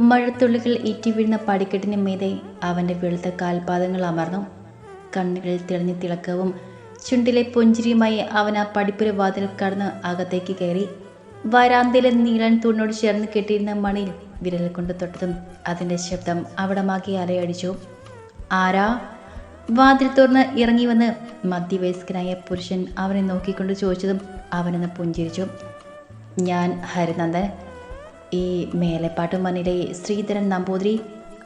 മഴത്തുള്ളികൾ ഇറ്റി വീഴുന്ന പടിക്കെട്ടിന് മീതെ അവന്റെ വെളുത്ത കാൽപാദങ്ങൾ അമർന്നു. കണ്ണുകളിൽ തിളഞ്ഞ തിളക്കവും ചുണ്ടിലെ പുഞ്ചിരിയുമായി അവൻ ആ പടിപ്പുര വാതിൽ കടന്ന് അകത്തേക്ക് കയറി. വരാന്തയിലെ നീളൻ തൂണിനോട് ചേർന്ന് കെട്ടിയിരുന്ന മണിയിൽ വിരൽ കൊണ്ട് തൊട്ടതും അതിന്റെ ശബ്ദം അവിടമാക്കി അലയടിച്ചു. ആരാ? വാതിൽ തുറന്ന് ഇറങ്ങി വന്ന് മധ്യവയസ്കനായ പുരുഷൻ അവനെ നോക്കിക്കൊണ്ട് ചോദിച്ചതും അവനൊന്ന് പുഞ്ചിരിച്ചു. ഞാൻ ഹരിനന്ദൻ. ഈ മേലെപ്പാട്ട് മണ്ണിലെ ശ്രീധരൻ നമ്പൂതിരി?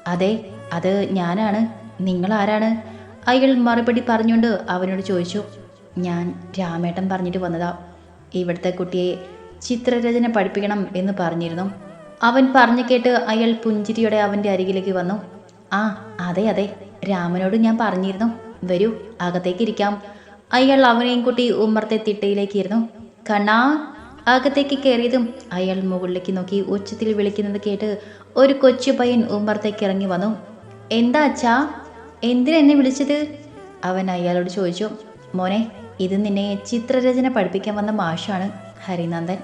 അതെ അത് ഞാനാണ്. നിങ്ങൾ ആരാണ് അയാൾ മറുപടി പറഞ്ഞുകൊണ്ട് അവനോട് ചോദിച്ചു. ഞാൻ രാമേട്ടൻ പറഞ്ഞിട്ട് വന്നതാ. ഇവിടുത്തെ കുട്ടിയെ ചിത്രരചന പഠിപ്പിക്കണം എന്ന് പറഞ്ഞിരുന്നു. അവൻ പറഞ്ഞു കേട്ട് അയാൾ പുഞ്ചിരിയോടെ അവന്റെ അരികിലേക്ക് വന്നു. ആ അതെ അതെ രാമനോട് ഞാൻ പറഞ്ഞിരുന്നു. വരൂ അകത്തേക്ക് ഇരിക്കാം. അയാൾ അവനെയും കുട്ടി ഉമ്മർത്തെ തിട്ടയിലേക്ക് ഇരുന്നു കണ്ണാ അകത്തേക്ക് കയറിയതും അയാൾ മുകളിലേക്ക് നോക്കി ഉച്ചത്തിൽ വിളിക്കുന്നത് കേട്ട് ഒരു കൊച്ചു പയ്യൻ ഉമ്മറത്തേക്ക് ഇറങ്ങി വന്നു. എന്താ അച്ഛാ? എന്തിനെന്നെ വിളിച്ചത്? അവൻ അയാളോട് ചോദിച്ചു. മോനെ ഇത് നിന്നെ ചിത്രരചന പഠിപ്പിക്കാൻ വന്ന മാഷാണ് ഹരിനന്ദൻ.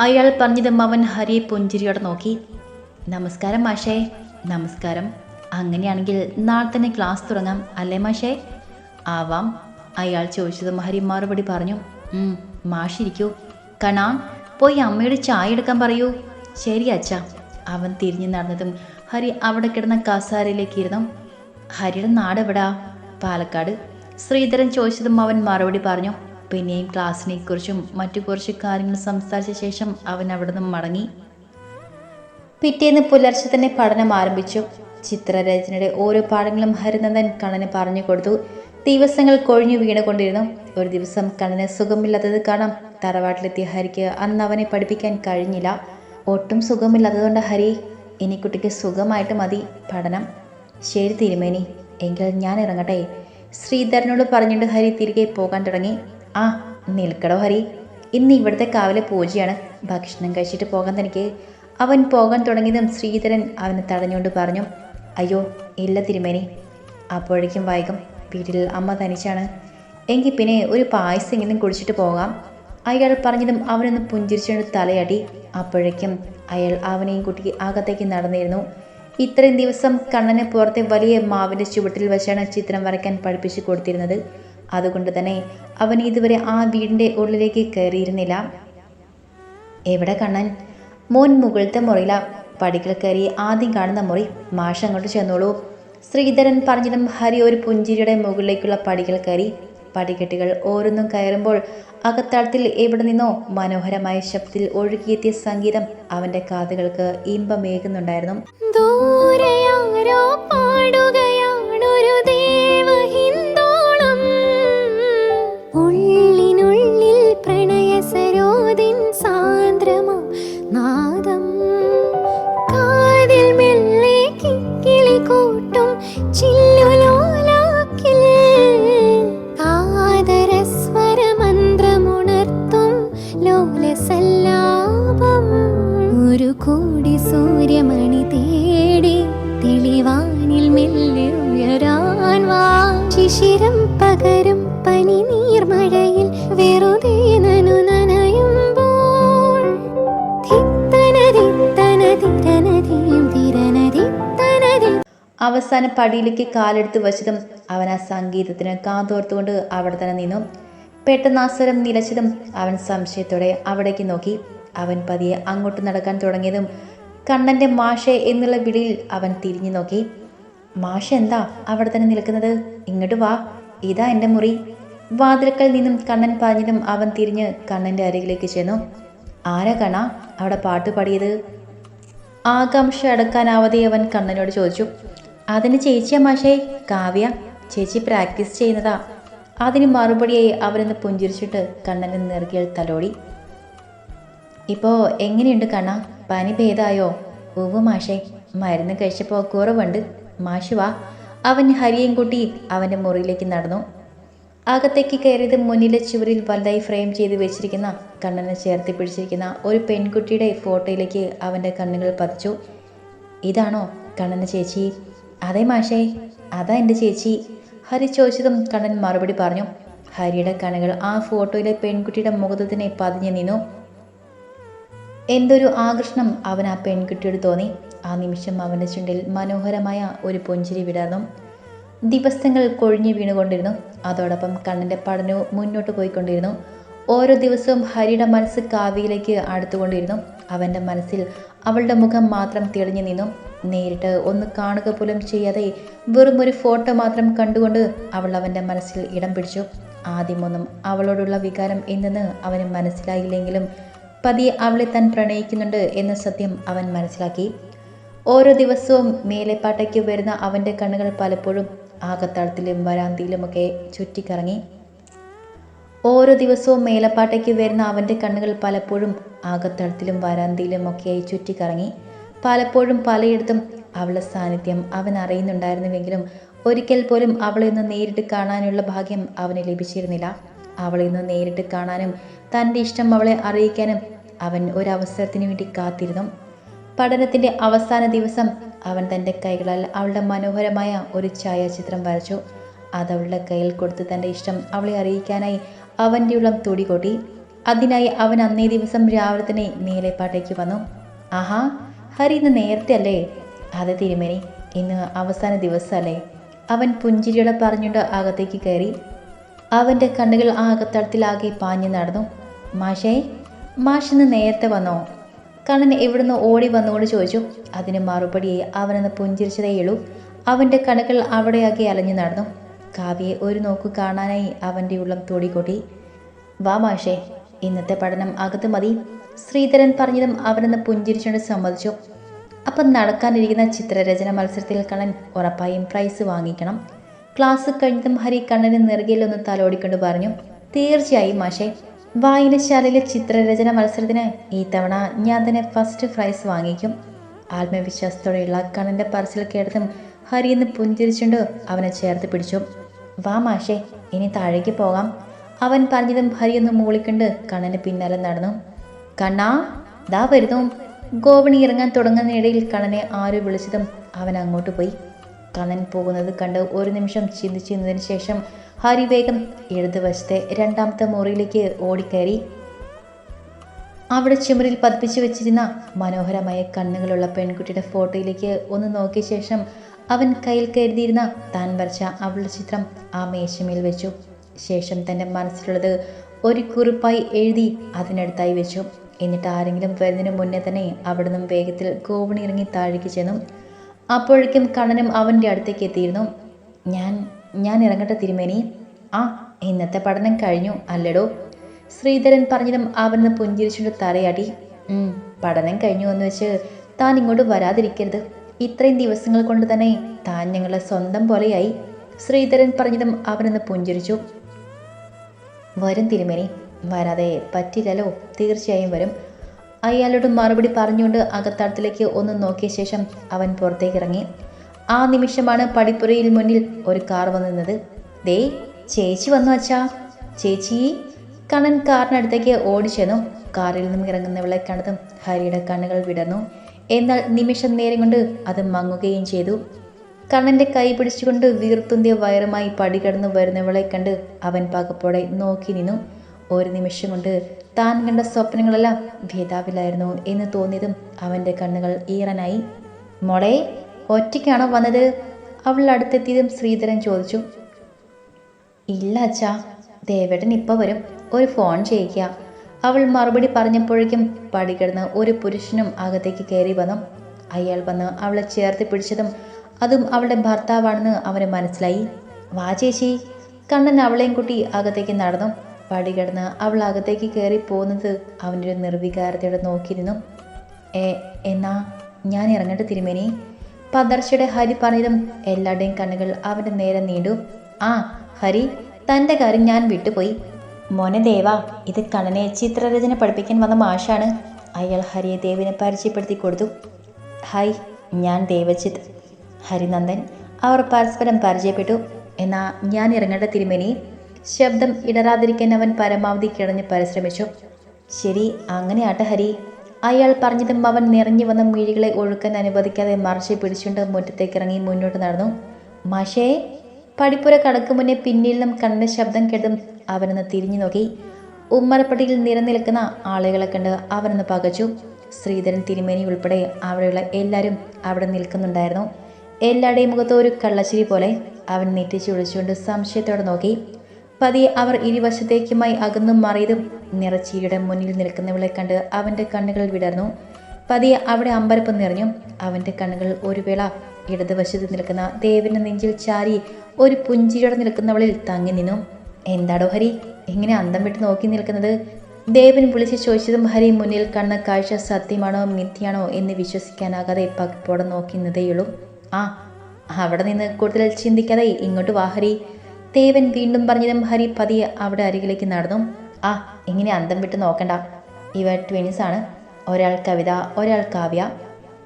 അയാൾ പറഞ്ഞതും അവൻ ഹരിയെ പുഞ്ചിരിയോടെ നോക്കി. നമസ്കാരം മാഷേ നമസ്കാരം. അങ്ങനെയാണെങ്കിൽ നാളെ തന്നെ ക്ലാസ് തുടങ്ങാം അല്ലേ മാഷേ? ആവാം അയാൾ ചോദിച്ചതും ഹരി മറുപടി പറഞ്ഞു. "ഉം, മാഷിരിക്കൂ. കണാ പോയി അമ്മയോട് ചായ എടുക്കാൻ പറയൂ. ശരി അച്ഛ. അവൻ തിരിഞ്ഞു നടന്നതും ഹരി അവിടെ കിടന്ന കസാരയിലേക്ക് ഇരുന്നു. ഹരിയുടെ നാട് എവിടാ? പാലക്കാട്. ശ്രീധരൻ ചോദിച്ചതും അവൻ മറുപടി പറഞ്ഞു. പിന്നെയും ക്ലാസ്സിനെ കുറിച്ചും മറ്റു കുറച്ച് കാര്യങ്ങൾ സംസാരിച്ച ശേഷം അവൻ അവിടെ നിന്നും മടങ്ങി. പിറ്റേന്ന് പുലർച്ചെ തന്നെ പഠനം ആരംഭിച്ചു. ചിത്രരചനയുടെ ഓരോ പാഠങ്ങളും ഹരിനന്ദൻ കണ്ണന് പറഞ്ഞു കൊടുത്തു. ദിവസങ്ങൾ കൊഴിഞ്ഞു വീണുകൊണ്ടിരുന്നു. ഒരു ദിവസം കണ്ണന് സുഖമില്ലാത്തത് കാണാം. തറവാട്ടിലെത്തിയ ഹരിക്ക് അന്ന് അവനെ പഠിപ്പിക്കാൻ കഴിഞ്ഞില്ല. ഒട്ടും സുഖമില്ലാത്തതുകൊണ്ട് ഹരി ഇനി കുട്ടിക്ക് സുഖമായിട്ട് മതി പഠനം. ശരി തിരുമേനി എങ്കിൽ ഞാൻ ഇറങ്ങട്ടെ. ശ്രീധരനോട് പറഞ്ഞിട്ട് ഹരി തിരികെ പോകാൻ തുടങ്ങി. ആ നിൽക്കടോ ഹരി. ഇന്ന് ഇവിടുത്തെ കാവിലെ പൂജയാണ്. ഭക്ഷണം കഴിച്ചിട്ട് പോകാൻ തനിക്ക്. അവൻ പോകാൻ തുടങ്ങിയതും ശ്രീധരൻ അവനെ തടഞ്ഞുകൊണ്ട് പറഞ്ഞു. അയ്യോ ഇല്ല തിരുമേനി. അപ്പോഴേക്കും വൈകും. വീട്ടിൽ അമ്മ തനിച്ചാണ്. എങ്കിൽ പിന്നെ ഒരു പായസമെങ്കിലും കുടിച്ചിട്ട് പോകാം. അയാൾ പറഞ്ഞതും അവനൊന്ന് പുഞ്ചിരിച്ചുകൊണ്ട് തലയടി. അപ്പോഴേക്കും അയാൾ അവനെയും കുട്ടി അകത്തേക്ക് നടന്നിരുന്നു. ഇത്രയും ദിവസം കണ്ണനെ പുറത്തെ വലിയ മാവിന്റെ ചുവട്ടിൽ വെച്ചാണ് ചിത്രം വരയ്ക്കാൻ പഠിപ്പിച്ചു കൊടുത്തിരുന്നത്. അതുകൊണ്ട് തന്നെ അവൻ ഇതുവരെ ആ വീടിന്റെ ഉള്ളിലേക്ക് കയറിയിരുന്നില്ല. എവിടെ കണ്ണൻ? മോൻ മുകളിലത്തെ മുറിയില. പടികൾ കയറി ആദ്യം കാണുന്ന മുറി. മാഷ് അങ്ങോട്ട് ചെന്നോളൂ. ശ്രീധരൻ പറഞ്ഞതും ഹരി ഒരു പുഞ്ചിരിയുടെ മുകളിലേക്കുള്ള പടികൾ കയറി പടികെട്ടുകൾ ഓരോന്നും കയറുമ്പോൾ അകത്താളത്തിൽ എവിടെ നിന്നോ മനോഹരമായ ശബ്ദത്തിൽ ഒഴുകിയെത്തിയ സംഗീതം അവന്റെ കാതുകൾക്ക് ഇമ്പമേകുന്നുണ്ടായിരുന്നു. ദൂരെ അവസാന പടിയിലേക്ക് കാലെടുത്ത് വച്ചതും അവൻ ആ സംഗീതത്തിന് കാതോർത്തുകൊണ്ട് അവിടെ തന്നെ നിന്നു. പെട്ടെന്ന് ആ സ്വരം നിലച്ചതും അവൻ സംശയത്തോടെ അവിടേക്ക് നോക്കി. അവൻ പതിയെ അങ്ങോട്ട് നടക്കാൻ തുടങ്ങിയതും കണ്ണന്റെ മാഷെ എന്നുള്ള വിളിയിൽ അവൻ തിരിഞ്ഞു നോക്കി. മാഷ എന്താ അവിടെ തന്നെ നിൽക്കുന്നത്? ഇങ്ങോട്ട് വാ. ഇതാ എന്റെ മുറി. വാതിലക്കൽ നിന്നും കണ്ണൻ പറഞ്ഞതും അവൻ തിരിഞ്ഞ് കണ്ണന്റെ അരികിലേക്ക് ചെന്നു. ആരാ കണ അവിടെ പാട്ട് പാടിയത്? ആകാംക്ഷ അടക്കാനാവാതെ അവൻ കണ്ണനോട് ചോദിച്ചു. അതിന് ചേച്ചി മാഷേ കാവ്യ ചേച്ചി പ്രാക്ടീസ് ചെയ്യുന്നതാ. അതിന് മറുപടിയായി അവരൊന്ന് പുഞ്ചിരിച്ചിട്ട് കണ്ണന് നിറുകിയ തലോടി. ഇപ്പോൾ എങ്ങനെയുണ്ട് കണ്ണ? പനി ഭേദായോ? ഉവ് മാഷേ മരുന്ന് കഴിച്ചപ്പോൾ കുറവുണ്ട്. മാഷ് വാ. അവൻ ഹരിയും കൂട്ടി അവന്റെ മുറിയിലേക്ക് നടന്നു. അകത്തേക്ക് കയറിയത് മുന്നിലെ ചുവരിൽ വലുതായി ഫ്രെയിം ചെയ്ത് വെച്ചിരിക്കുന്ന കണ്ണനെ ചേർത്തി പിടിച്ചിരിക്കുന്ന ഒരു പെൺകുട്ടിയുടെ ഫോട്ടോയിലേക്ക് അവന്റെ കണ്ണുകൾ പതിച്ചു. ഇതാണോ കണ്ണന്റെ ചേച്ചി? അതെ മാഷേ അതാ എന്റെ ചേച്ചി. ഹരി ചോദിച്ചതും കണ്ണൻ മറുപടി പറഞ്ഞു. ഹരിയുടെ കണ്ണുകൾ ആ ഫോട്ടോയിലെ പെൺകുട്ടിയുടെ മുഖത്ത് തന്നെ പതിഞ്ഞു നിന്നു. എന്തൊരു ആകർഷണം അവൻ ആ പെൺകുട്ടിയോട് തോന്നി. ആ നിമിഷം അവന്റെ ചുണ്ടിൽ മനോഹരമായ ഒരു പുഞ്ചിരി വിടർന്നു. ദിവസങ്ങൾ കൊഴിഞ്ഞു വീണുകൊണ്ടിരുന്നു. അതോടൊപ്പം കണ്ണന്റെ പഠനവും മുന്നോട്ട് പോയിക്കൊണ്ടിരുന്നു. ഓരോ ദിവസവും ഹരിയുടെ മനസ്സ് കാവ്യയിലേക്ക് അടുത്തുകൊണ്ടിരുന്നു. അവന്റെ മനസ്സിൽ അവളുടെ മുഖം മാത്രം തെളിഞ്ഞു നിന്നു. നേരിട്ട് ഒന്ന് കാണുക പോലും ചെയ്യാതെ വെറും ഒരു ഫോട്ടോ മാത്രം കണ്ടുകൊണ്ട് അവൾ അവന്റെ മനസ്സിൽ ഇടം പിടിച്ചു. ആദ്യമൊന്നും അവളോടുള്ള വികാരം എന്തെന്ന് അവന് മനസ്സിലായില്ലെങ്കിലും പതിയെ അവളെ താൻ പ്രണയിക്കുന്നുണ്ട് എന്ന സത്യം അവൻ മനസ്സിലാക്കി. ഓരോ ദിവസവും മേലെപ്പാട്ടയ്ക്ക് വരുന്ന അവന്റെ കണ്ണുകൾ പലപ്പോഴും ആകത്താളത്തിലും വരാന്തിയിലുമൊക്കെ ചുറ്റിക്കറങ്ങി. ഓരോ ദിവസവും മേലപ്പാട്ടയ്ക്ക് വരുന്ന അവന്റെ കണ്ണുകൾ പലപ്പോഴും ആകത്തളത്തിലും വരാന്തിയിലുമൊക്കെയായി ചുറ്റിക്കറങ്ങി. പലപ്പോഴും പലയിടത്തും അവളുടെ സാന്നിധ്യം അവൻ അറിയുന്നുണ്ടായിരുന്നുവെങ്കിലും ഒരിക്കൽ പോലും അവളെ ഒന്ന് നേരിട്ട് കാണാനുള്ള ഭാഗ്യം അവന് ലഭിച്ചിരുന്നില്ല. അവളെ ഒന്ന് നേരിട്ട് കാണാനും തന്റെ ഇഷ്ടം അവളെ അറിയിക്കാനും അവൻ ഒരവസരത്തിന് വേണ്ടി കാത്തിരുന്നു. പഠനത്തിന്റെ അവസാന ദിവസം അവൻ തന്റെ കൈകളാൽ അവളുടെ മനോഹരമായ ഒരു ഛായാചിത്രം വരച്ചു. അത് അവളുടെ കയ്യിൽ കൊടുത്ത് തന്റെ ഇഷ്ടം അവളെ അറിയിക്കാനായി അവന്റെ ഉള്ളം തുടികൊട്ടി. അതിനായി അവൻ അന്നേ ദിവസം രാവിലെ തന്നെ നീലപ്പാട്ടേക്ക് വന്നു. ആഹാ ഹരി ഇന്ന് നേരത്തെ അല്ലേ അതെ തിരുമേനി ഇന്ന് അവസാന ദിവസമല്ലേ? അവൻ പുഞ്ചിരിയോടെ പറഞ്ഞുകൊണ്ട് അകത്തേക്ക് കയറി. അവന്റെ കണ്ണുകൾ ആ അകത്തളത്തിലാകെ പാഞ്ഞു നടന്നു. മാഷേ മാഷിന്ന് നേരത്തെ വന്നോ? കണ്ണൻ എവിടുന്ന് ഓടി വന്നുകൊണ്ട് ചോദിച്ചു. അതിന് മറുപടിയായി അവനെന്ന് പുഞ്ചിരിച്ചതേയുള്ളൂ അവന്റെ കണ്ണുകൾ അവിടെയാകെ അലഞ്ഞു നടന്നു. കാവ്യയെ ഒരു നോക്ക് കാണാനായി അവന്റെ ഉള്ളം തോടിക്കൊട്ടി. വാ മാഷേ ഇന്നത്തെ പഠനം അകത്ത് മതി. ശ്രീധരൻ പറഞ്ഞതും അവനെന്ന് പുഞ്ചിരിച്ചുകൊണ്ട് സമ്മതിച്ചു. അപ്പം നടക്കാനിരിക്കുന്ന ചിത്രരചന മത്സരത്തിൽ കണ്ണൻ ഉറപ്പായും പ്രൈസ് വാങ്ങിക്കണം. ക്ലാസ് കഴിഞ്ഞതും ഹരി കണ്ണന് നെറുകയിലൊന്ന് തലോടിക്കൊണ്ട് പറഞ്ഞു തീർച്ചയായും മാഷേ വായനശാലയിലെ ചിത്രരചന മത്സരത്തിന് ഈ തവണ ഞാൻ തന്നെ ഫസ്റ്റ് പ്രൈസ് വാങ്ങിക്കും. ആത്മവിശ്വാസത്തോടെയുള്ള കണ്ണന്റെ പറച്ചിൽ കേട്ടതും ഹരി എന്ന് പുഞ്ചിരിച്ചുകൊണ്ട് അവനെ ചേർത്ത് പിടിച്ചു. വാ മാഷേ ഇനി താഴേക്ക് പോകാം. അവൻ പറഞ്ഞതും ഹരിയൊന്ന് മൂളിക്കൊണ്ട് കണ്ണന് പിന്നാലെ നടന്നു. കണ്ണാ ദാ വരുന്നു. ഗോവണി ഇറങ്ങാൻ തുടങ്ങുന്നതിനിടയിൽ കണ്ണനെ ആരോ വിളിച്ചതും അവൻ അങ്ങോട്ട് പോയി. കണ്ണൻ പോകുന്നത് കണ്ട് ഒരു നിമിഷം ചിന്തിച്ചിരുന്നതിന് ശേഷം ഹരി വേഗം ഇടതുവശത്തെ രണ്ടാമത്തെ മുറിയിലേക്ക് ഓടിക്കയറി. അവിടെ ചുമരിൽ പതിപ്പിച്ചു വെച്ചിരുന്ന മനോഹരമായ കണ്ണുകളുള്ള പെൺകുട്ടിയുടെ ഫോട്ടോയിലേക്ക് ഒന്ന് നോക്കിയ ശേഷം അവൻ കയ്യിൽ കരുതിയിരുന്ന താൻ വരച്ച അവളുടെ ചിത്രം ആ മേശമേൽ വെച്ചു. ശേഷം തന്റെ മനസ്സിലുള്ളത് ഒരു കുറിപ്പായി എഴുതി അതിനടുത്തായി വെച്ചു. എന്നിട്ട് ആരെങ്കിലും വരുന്നതിന് മുന്നേ തന്നെ അവിടെ നിന്നും വേഗത്തിൽ ഗോവണി ഇറങ്ങി താഴേക്ക് ചെന്നു. അപ്പോഴേക്കും കണ്ണനും അവന്റെ അടുത്തേക്ക് എത്തിയിരുന്നു. ഞാൻ ഞാൻ ഇറങ്ങട്ടെ തിരുമേനി. ആ ഇന്നത്തെ പഠനം കഴിഞ്ഞു അല്ലടോ. ശ്രീധരൻ പറഞ്ഞതും അവനെന്ന് പുഞ്ചിരിച്ചുകൊണ്ട് തലയാടി പഠനം കഴിഞ്ഞു എന്ന് വെച്ച് താൻ ഇങ്ങോട്ട് വരാതിരിക്കരുത്. ഇത്രയും ദിവസങ്ങൾ കൊണ്ട് തന്നെ താൻ ഞങ്ങളെ സ്വന്തം പോലെയായി. ശ്രീധരൻ പറഞ്ഞതും അവനെന്ന് പുഞ്ചിരിച്ചു. വരും തിരുമേനി. വരാതെ പറ്റില്ലല്ലോ. തീർച്ചയായും വരും. അയാളോട് മറുപടി പറഞ്ഞുകൊണ്ട് അകത്താടത്തിലേക്ക് ഒന്ന് നോക്കിയ ശേഷം അവൻ പുറത്തേക്ക് ഇറങ്ങി ആ നിമിഷമാണ് പടിപ്പുരയിൽ മുന്നിൽ ഒരു കാർ വന്നു നിന്നത് ദേ ചേച്ചി വന്നു അച്ഛാ. ചേച്ചി കണ്ണൻ കാറിനടുത്തേക്ക് ഓടിച്ചെന്നു കാറിൽ നിന്നും ഇറങ്ങുന്നവളെ കണ്ടതും ഹരിയുടെ കണ്ണുകൾ വിടർന്നു. എന്നാൽ നിമിഷം നേരം കൊണ്ട് അത് മങ്ങുകയും ചെയ്തു. കണ്ണന്റെ കൈ പിടിച്ചുകൊണ്ട് വീർത്തുന്തിയ വയറുമായി പടി കടന്നു വരുന്നവളെ കണ്ട് അവൻ പകപ്പോടെ നോക്കി നിന്നു. ഒരു നിമിഷം കൊണ്ട് താൻ കണ്ട സ്വപ്നങ്ങളെല്ലാം ഭേദാവിലായിരുന്നു എന്ന് തോന്നിയതും അവന്റെ കണ്ണുകൾ ഈറനായി. മോളെ ഒറ്റയ്ക്കാണോ വന്നത്? അവൾ അടുത്തെത്തിയതും ശ്രീധരൻ ചോദിച്ചു. ഇല്ല അച്ഛാ ദേവേട്ടൻ ഇപ്പോൾ വരും. ഒരു ഫോൺ ചെയ്യിക്കുക അവൾ മറുപടി പറഞ്ഞപ്പോഴേക്കും പടികിടന്ന് ഒരു പുരുഷനും അകത്തേക്ക് കയറി വന്നു. അയാൾ വന്ന് അവളെ ചേർത്ത് പിടിച്ചതും അതും അവളുടെ ഭർത്താവാണെന്ന് അവന് മനസ്സിലായി. വാ ചേച്ചി. കണ്ണൻ അവളെയും കൂട്ടി അകത്തേക്ക് നടന്നു. പടികിടന്ന് അവൾ അകത്തേക്ക് കയറി പോകുന്നത് അവന്റെ ഒരു നിർവികാരതയോടെ നോക്കിയിരുന്നു. ഏ എന്നാ ഞാൻ ഇറങ്ങട്ടെ തിരുമേനി. പദർശയുടെ ഹരി പറഞ്ഞതും എല്ലാവരുടെയും കണ്ണുകൾ അവന്റെ നേരെ നീണ്ടു. ആ ഹരി തന്റെ കാര്യം ഞാൻ വിട്ടുപോയി. മോനെ ദേവ ഇത് കണ്ണനെ ചിത്രരചന പഠിപ്പിക്കാൻ വന്ന മാഷാണ്. അയാൾ ഹരിയെ ദേവിനെ പരിചയപ്പെടുത്തി കൊടുത്തു. ഹായ് ഞാൻ ദേവജിത്ത്. ഹരിനന്ദൻ അവർ പരസ്പരം പരിചയപ്പെട്ടു. എന്നാ ഞാൻ ഇറങ്ങേണ്ട തിരുമേനി. ശബ്ദം ഇടറാതിരിക്കാൻ അവൻ പരമാവധി കിടഞ്ഞ് പരിശ്രമിച്ചു. ശരി അങ്ങനെയാട്ടെ ഹരി. അയാൾ പറഞ്ഞതും അവൻ നിറഞ്ഞു വന്ന മിഴികളെ ഒഴുക്കാൻ അനുവദിക്കാതെ മറിച്ച് പിടിച്ചുകൊണ്ട് മുറ്റത്തേക്ക് ഇറങ്ങി മുന്നോട്ട് നടന്നു. മാഷേ പടിപ്പുര കടക്കു മുന്നേ പിന്നിൽ നിന്നും ശബ്ദം കേട്ടതും അവനൊന്ന് തിരിഞ്ഞു നോക്കി. ഉമ്മറപ്പടിയിൽ നിരനിൽക്കുന്ന ആളുകളെ കണ്ട് അവനൊന്ന് പകച്ചു. ശ്രീധരൻ തിരുമേനി ഉൾപ്പെടെ അവിടെയുള്ള എല്ലാവരും അവിടെ നിൽക്കുന്നുണ്ടായിരുന്നു. എല്ലാവരുടെയും മുഖത്ത് ഒരു കള്ളശ്ശേരി പോലെ അവൻ നെറ്റിച്ച് ഒളിച്ചുകൊണ്ട് സംശയത്തോടെ നോക്കി. പതിയെ അവർ ഇരുവശത്തേക്കുമായി അകന്നും മറിയതും നിറച്ചിയുടെ മുന്നിൽ നിൽക്കുന്നവളെ കണ്ട് അവന്റെ കണ്ണുകൾ വിടർന്നു. പതിയെ അവിടെ അമ്പരപ്പ് നിറഞ്ഞു. അവന്റെ കണ്ണുകൾ ഒരു വേള ഇടതുവശത്ത് നിൽക്കുന്ന ദേവിന്റെ നെഞ്ചിൽ ചാരി ഒരു പുഞ്ചിരിയോടെ നിൽക്കുന്നവളിൽ തങ്ങി നിന്നു. എന്താടോ ഹരി എങ്ങനെ അന്തം വിട്ട് നോക്കി നിൽക്കുന്നത്? ദേവൻ വിളിച്ച് ചോദിച്ചതും ഹരി മുന്നിൽ കണ്ണ കാഴ്ച സത്യമാണോ മിഥ്യയാണോ എന്ന് വിശ്വസിക്കാനാകാതെ പകപ്പോടെ നോക്കി നിന്നതേയുള്ളൂ. ആ അവിടെ നിന്ന് കൂടുതൽ ചിന്തിക്കാതെ ഇങ്ങോട്ട് വാ ഹരി. ദേവൻ വീണ്ടും പറഞ്ഞതും ഹരി പതിയെ അവിടെ അരികിലേക്ക് നടന്നു. ആ ഇങ്ങനെ അന്തം വിട്ട് നോക്കണ്ട. ഇവ ആണ്. ഒരാൾ കവിത ഒരാൾ കാവ്യ.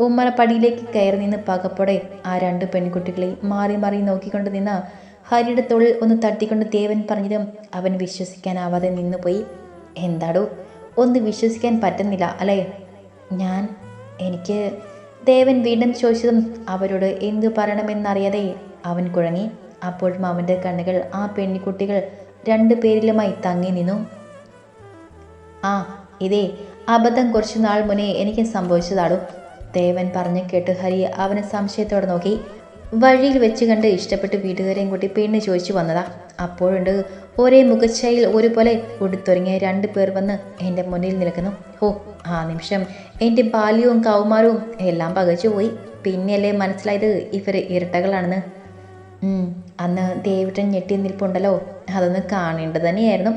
ഉമ്മറപ്പടിയിലേക്ക് കയറി നിന്ന് പകപ്പോടെ ആ രണ്ട് പെൺകുട്ടികളെ മാറി മാറി നോക്കിക്കൊണ്ട് നിന്ന് ഹരിയുടെ തൊഴിൽ ഒന്ന് തട്ടിക്കൊണ്ട് ദേവൻ പറഞ്ഞതും അവൻ വിശ്വസിക്കാനാവാതെ നിന്നുപോയി. എന്താടോ ഒന്ന് വിശ്വസിക്കാൻ പറ്റുന്നില്ല അല്ലേ? ഞാൻ എനിക്ക് ദേവൻ വീണ്ടും ചോദിച്ചതും അവരോട് എന്തു പറയണമെന്നറിയാതെ അവൻ കുഴങ്ങി. അപ്പോഴും അവന്റെ കണ്ണുകൾ ആ പെൺകുട്ടികൾ രണ്ടു പേരിലുമായി തങ്ങി നിന്നു. ആ ഇതേ അബദ്ധം കുറച്ചു നാൾ മുന്നേ എനിക്ക് സംഭവിച്ചതാടോ? ദേവൻ പറഞ്ഞു കേട്ട് ഹരി അവനെ സംശയത്തോടെ നോക്കി. വഴിയിൽ വെച്ച് കണ്ട് ഇഷ്ടപ്പെട്ട് വീട്ടുകാരെയും കൂട്ടി പെണ്ണ് ചോദിച്ചു വന്നതാ. അപ്പോഴുണ്ട് ഒരേ മുഖച്ഛയിൽ ഒരുപോലെ ഉടുത്തൊരുങ്ങിയ രണ്ട് പേർ വന്ന് എന്റെ മുന്നിൽ നിൽക്കുന്നു. ഹോ ആ നിമിഷം എന്റെ ബാല്യവും കൗമാരവും എല്ലാം പകച്ചു പോയി പിന്നെയല്ലേ മനസ്സിലായത് ഇവർ ഇരട്ടകളാണെന്ന്. അന്ന് ദേവിട്ടൻ ഞെട്ടി നിൽപ്പുണ്ടല്ലോ. അതൊന്ന് കാണേണ്ടത് തന്നെയായിരുന്നു.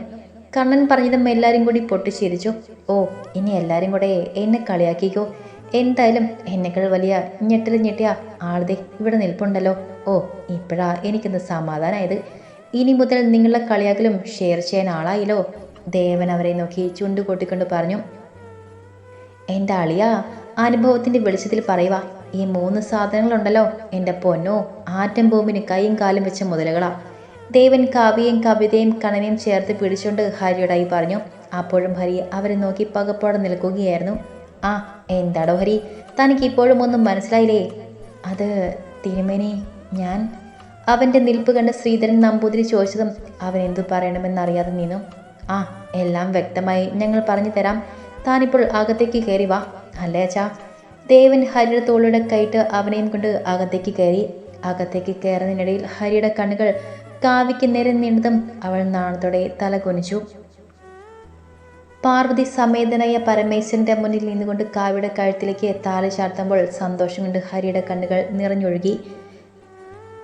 കണ്ണൻ പറഞ്ഞതും എല്ലാവരും കൂടി പൊട്ടിച്ചിരിച്ചു. ഓ ഇനി എല്ലാവരും കൂടെ എന്നെ കളിയാക്കിക്കോ. എന്തായാലും എന്നെക്കാൾ വലിയ ഞെട്ടൽ ഞെട്ടിയ ആളുതേ ഇവിടെ നിൽപ്പുണ്ടല്ലോ. ഓ ഇപ്പോഴാ എനിക്കൊന്ന് സമാധാനമായത് ഇനി മുതൽ നിങ്ങളുടെ കളിയാക്കലും ഷെയർ ചെയ്യാൻ ആളായില്ലോ. ദേവൻ അവരെ നോക്കി ചുണ്ടുകൊട്ടിക്കൊണ്ട് പറഞ്ഞു. എന്റെ അളിയാ അനുഭവത്തിന്റെ വെളിച്ചത്തിൽ പറയുക ഈ മൂന്ന് സാധനങ്ങളുണ്ടല്ലോ. എന്റെ പൊന്നോ ആറ്റം ബോംബിന് കൈയും കാലും വെച്ച മുതലുകളാ. ദേവൻ കാവ്യയും കവിതയും കണനയും ചേർത്ത് പിടിച്ചുകൊണ്ട് ഹരിയോടായി പറഞ്ഞു അപ്പോഴും ഹരി അവരെ നോക്കി പകപ്പോടെ നിൽക്കുകയായിരുന്നു. ആ എന്താടോ ഹരി? തനിക്ക് ഇപ്പോഴും ഒന്നും മനസ്സിലായില്ലേ? അത് തിരുമേനി ഞാൻ. അവന്റെ നിൽപ്പ് കണ്ട് ശ്രീധരൻ നമ്പൂതിരി ചോദിച്ചതും അവൻ എന്തു പറയണമെന്നറിയാതെ നിന്നു. ആ എല്ലാം വ്യക്തമായി ഞങ്ങൾ പറഞ്ഞു തരാം. താനിപ്പോൾ അകത്തേക്ക് കയറി വാ. അല്ലേ അച്ഛാ? ദേവൻ ഹരിയുടെ തോളിയുടെ കൈയിട്ട് അവനെയും കൊണ്ട് അകത്തേക്ക് കയറി. അകത്തേക്ക് കയറുന്നതിനിടയിൽ ഹരിയുടെ കണ്ണുകൾ കാവിക്ക് നേരെ നീണ്ടതും അവൾ നാണത്തോടെ തല കുനിച്ചു പാർവതി സമേതനായ പരമേശ്വരന്റെ മുന്നിൽ നിന്നുകൊണ്ട് കാവ്യയുടെ കഴുത്തിലേക്ക് താല ചാർത്തുമ്പോൾ സന്തോഷം കൊണ്ട് ഹരിയുടെ കണ്ണുകൾ നിറഞ്ഞൊഴുകി.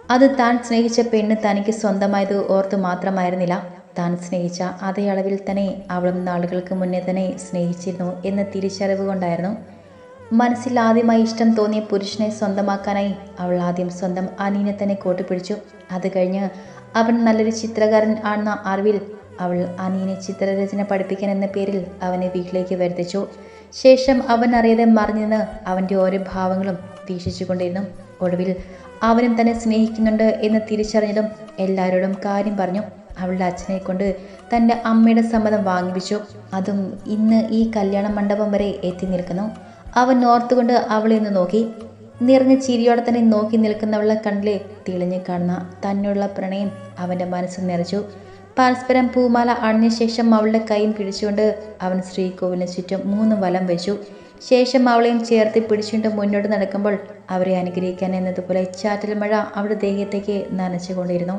അത് താൻ സ്നേഹിച്ച പെണ്ണ് തനിക്ക് സ്വന്തമായത് ഓർത്തു മാത്രമായിരുന്നില്ല. താൻ സ്നേഹിച്ച അതേ അളവിൽ തന്നെ അവളും നാളുകൾക്ക് മുന്നേ തന്നെ സ്നേഹിച്ചിരുന്നു എന്ന തിരിച്ചറിവ് കൊണ്ടായിരുന്നു. മനസ്സിൽ ആദ്യമായി ഇഷ്ടം തോന്നിയ പുരുഷനെ സ്വന്തമാക്കാനായി അവൾ ആദ്യം സ്വന്തം അനീനെ തന്നെ കൂട്ടിപ്പിടിച്ചു അത് കഴിഞ്ഞ് അവൻ നല്ലൊരു ചിത്രകാരൻ ആണെന്ന അറിവിൽ അവൾ അനീനെ ചിത്രരചന പഠിപ്പിക്കാൻ എന്ന പേരിൽ അവനെ വീട്ടിലേക്ക് വരുത്തിച്ചു. ശേഷം അവൻ അറിയാതെ മറിഞ്ഞെന്ന് അവന്റെ ഓരോ ഭാവങ്ങളും വീക്ഷിച്ചുകൊണ്ടിരുന്നു. ഒടുവിൽ അവനും തന്നെ സ്നേഹിക്കുന്നുണ്ട് എന്ന് തിരിച്ചറിഞ്ഞതും എല്ലാവരോടും കാര്യം പറഞ്ഞു. അവളുടെ അച്ഛനെ കൊണ്ട് തന്റെ അമ്മയുടെ സമ്മതം വാങ്ങിപ്പിച്ചു. അതും ഇന്ന് ഈ കല്യാണ മണ്ഡപം വരെ എത്തി നിൽക്കുന്നു. അവൻ ഓർത്തുകൊണ്ട് അവളെ ഒന്ന് നോക്കി. നിറഞ്ഞ ചിരിയോടെ തന്നെ നോക്കി നിൽക്കുന്നവളെ കണ്ണിലെ തെളിഞ്ഞു കാണുന്ന തന്നുള്ള പ്രണയം അവന്റെ മനസ്സ് നിറച്ചു. പരസ്പരം പൂമാല അണിഞ്ഞ ശേഷം അവളുടെ കൈയും പിടിച്ചുകൊണ്ട് അവൻ ശ്രീകോവിലിന് ചുറ്റും മൂന്ന് വലം വെച്ചു. ശേഷം അവളെയും ചേർത്ത് പിടിച്ചുകൊണ്ട് മുന്നോട്ട് നടക്കുമ്പോൾ അവരെ അനുഗ്രഹിക്കാൻ എന്നതുപോലെ ചാറ്റൽ മഴ അവളുടെ ദേഹത്തേക്ക് നനച്ചുകൊണ്ടിരുന്നു.